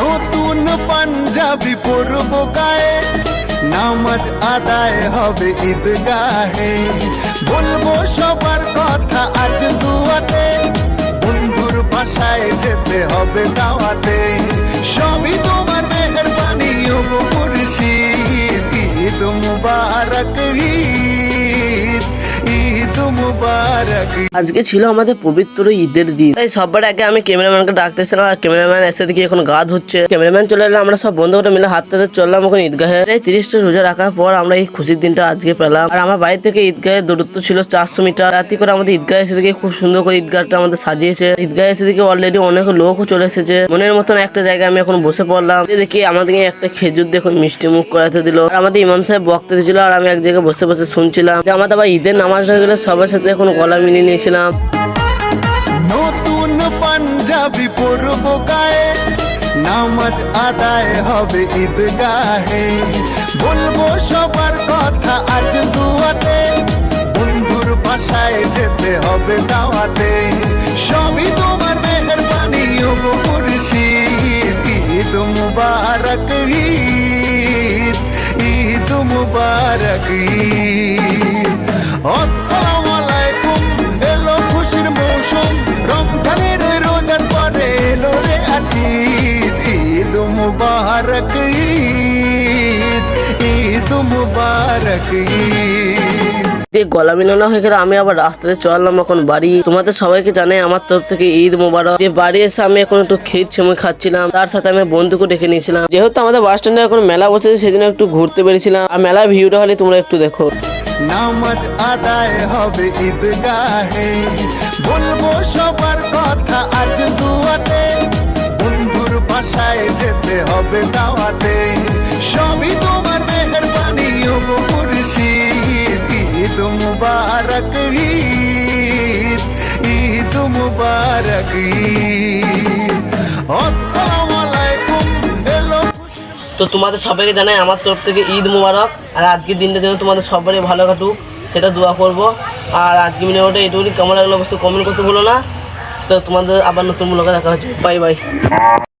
নতুন পাঞ্জাবি পরব গায়ে। নামাজ আদায় হবে ঈদগাহে। বলব সবার কথা আজ দুয়াতে। বন্ধুর বাসায় যেতে হবে দাওয়াতে। সবই তোমার মেহরবানি, ও গো ঈদ মুবারক, ঈদ। ঈদ মুবারক। আজকে ছিল আমাদের পবিত্র ঈদের দিন। তাই সবার আগে আমি ক্যামেরাম্যানকে ডাকতেছিলাম আর ক্যামেরাম্যান এসে দেখি এখন গাদ হচ্ছে ক্যামেরাম্যান চলে এলে আমরা সব বন্ধুরা মিলে হাত হাতে চললাম এখন ঈদগাহে। এই তিরিশটা রোজা রাখার পর আমরা এই খুশির দিনটা আজকে পেলাম। আর আমার বাড়ি থেকে ঈদগাহের দূরত্ব ছিল চারশো মিটার। রাতি করে আমাদের ঈদগাহে এসে দেখি খুব সুন্দর করে ঈদগাহটা আমাদের সাজিয়েছে। ঈদগাহে এসে দেখি অলরেডি অনেক লোকও চলে এসেছে। মনের মতন একটা জায়গায় আমি এখন বসে পড়লাম। দেখি আমাদেরকে একটা খেজুর দেখুন মিষ্টি মুখ করাতে দিল। আর আমাদের ইমাম সাহেব বক্তা দিয়েছিল আর আমি এক জায়গায় বসে বসে শুনছিলাম। যে আমাদের আবার ঈদের নামাজ হয়ে গেলে সবার সাথে এখন গলা মিলিয়ে নিয়েছিলাম। নতুন পাঞ্জাবি পরব গায়ে, নামাজ আদায় হবে ঈদগাহে। বলব সবার কথা আজ দুয়াতে, বন্ধুর বাসায় যেতে হবে দাওয়াতে। সবই তোমার মেহরবানি ও মুর্শিদ, ঈদ মুবারক, ঈদ ঈদ মুবারক, ঈদ। ঈদ মুবারক ঈদ দিয়ে গলা মিলানো হয়ে গেলে আমি আবার রাস্তাতে চললাম এখন বাড়ি। তোমাদের সবাইকে জানাই আমার তরফ থেকে ঈদ মোবারক। দিয়ে বাড়ি এসে আমি এখন একটু ক্ষীর ছেমুই খাচ্ছিলাম তার সাথে আমি বন্ধুকে ডেকে নিয়েছিলাম। যেহেতু আমাদের বাস স্ট্যান্ডে এখন মেলা বসেছে সেদিন একটু ঘুরতে পেরেছিলাম আর মেলার ভিউটা হলে তোমরা একটু দেখো। নামাজ আদায় হবে ঈদগাহে বলব সবার যেতে হবে দাওয়াতে। সবই তোমার ঈদ মুবারক, ঈদ ঈদ মুবারক তো তোমাদের সবাইকে জানাই আমার তরফ থেকে ঈদ মুবারক, আর আজকের দিনটা যেন তোমাদের সবারই ভালো কাটুক, সেটা দোয়া করব। আর আজকে ভিডিওটা এটুকুনি, কেমন লাগল অবশ্যই কমেন্ট করতে ভুলো না। তো তোমাদের আবার নতুন মুলাকা দেখা হচ্ছে। Bye bye